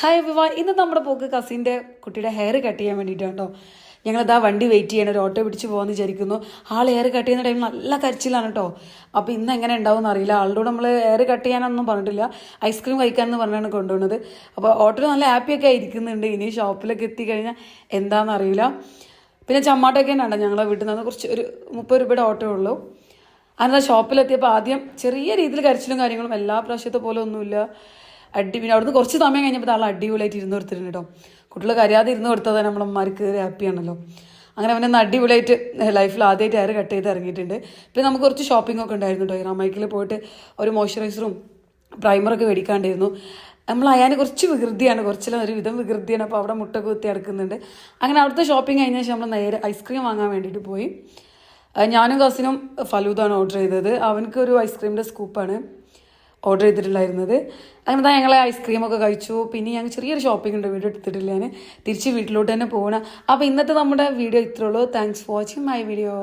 Hi വിവാ ഇന്ന് നമ്മുടെ പോക്ക് കസിന്റെ കുട്ടിയുടെ ഹെയർ കട്ട് ചെയ്യാൻ വേണ്ടിയിട്ടാണ് കേട്ടോ ഞങ്ങളിതാ വണ്ടി വെയിറ്റ് ചെയ്യണം. ഒരു ഓട്ടോ പിടിച്ച് പോകാമെന്ന് വിചാരിക്കുന്നു. ആൾ ഹെയർ കട്ട് ചെയ്യുന്ന ടൈമിൽ നല്ല കരച്ചിലാണ് കേട്ടോ അപ്പോൾ ഇന്ന് എങ്ങനെ ഉണ്ടാവും അറിയില്ല. ആളുടെ നമ്മൾ ഹെയർ കട്ട് ചെയ്യാനൊന്നും പറഞ്ഞിട്ടില്ല. ഐസ്ക്രീം കഴിക്കാമെന്ന് പറഞ്ഞാണ് കൊണ്ടുപോകുന്നത് അപ്പോൾ ഓട്ടോ നല്ല ഹാപ്പിയൊക്കെ ആയിരിക്കുന്നുണ്ട്. ഇനി ഷോപ്പിലൊക്കെ എത്തിക്കഴിഞ്ഞാൽ എന്താണെന്ന് അറിയില്ല. പിന്നെ ചമ്മാട്ടൊക്കെ ഉണ്ടോ ഞങ്ങളെ വീട്ടിൽ നിന്ന് കുറച്ച് ഒരു മുപ്പത് രൂപയുടെ ഓട്ടോ ഉള്ളൂ. അങ്ങനെ ഷോപ്പിലെത്തിയപ്പോൾ ആദ്യം ചെറിയ രീതിയിൽ കരച്ചിലും കാര്യങ്ങളും എല്ലാ പ്രാവശ്യത്തെ പോലെ ഒന്നുമില്ല. അടി പിന്നെ അവിടുന്ന് കുറച്ച് സമയം കഴിഞ്ഞപ്പോൾ ആൾ അടിപൊളിയായിട്ട് ഇരുന്ന് കൊടുത്തിട്ടുണ്ട് കേട്ടോ. കുട്ടികൾ കരയാതെ ഇരുന്ന് കൊടുത്തത് നമ്മളമ്മമാർക്ക് ഹാപ്പിയാണല്ലോ അങ്ങനെ അവനെ ഒന്ന് അടിപൊളിയായിട്ട് ലൈഫിൽ ആദ്യമായിട്ട് ഹെയർ കട്ട് ചെയ്ത് ഇറങ്ങിയിട്ടുണ്ട്. പിന്നെ നമുക്ക് കുറച്ച് ഷോപ്പിംഗ് ഒക്കെ ഉണ്ടായിരുന്നു കേട്ടോ. റാമൈക്കിൽ പോയിട്ട് ഒരു മോയ്സ്ചറൈസറും പ്രൈമറൊക്കെ മേടിക്കാണ്ടായിരുന്നു. നമ്മൾ അയാന് കുറച്ച് വികൃതിയാണ് കുറച്ചെല്ലാം ഒരു വിധം വികൃതിയാണ്. അപ്പോൾ അവിടെ മുട്ടൊക്കെ കുത്തി അടക്കുന്നുണ്ട്. അങ്ങനെ അവിടുത്തെ ഷോപ്പിംഗ് കഴിഞ്ഞ ശേഷം നമ്മൾ നേരെ ഐസ്ക്രീം വാങ്ങാൻ വേണ്ടിയിട്ട് പോയി. ഞാനും കസിനും ഫലൂദാണ് ഓർഡർ ചെയ്തത്. അവനക്ക് ഒരു ഐസ്ക്രീമിന്റെ സ്കൂപ്പാണ് ഓർഡർ ചെയ്തിട്ടുണ്ടായിരുന്നത്. അങ്ങനെ ഞങ്ങൾ ഐസ്ക്രീമൊക്കെ കഴിച്ചു. പിന്നെ ഞങ്ങൾ ചെറിയൊരു ഷോപ്പിംഗ് ഉണ്ട് വീഡിയോ എടുത്തിട്ടില്ല ഞാൻ തിരിച്ച് വീട്ടിലോട്ട് തന്നെ പോകണം അപ്പോൾ ഇന്നത്തെ നമ്മുടെ വീഡിയോ ഇത്രയുള്ളൂ thanks for watching my video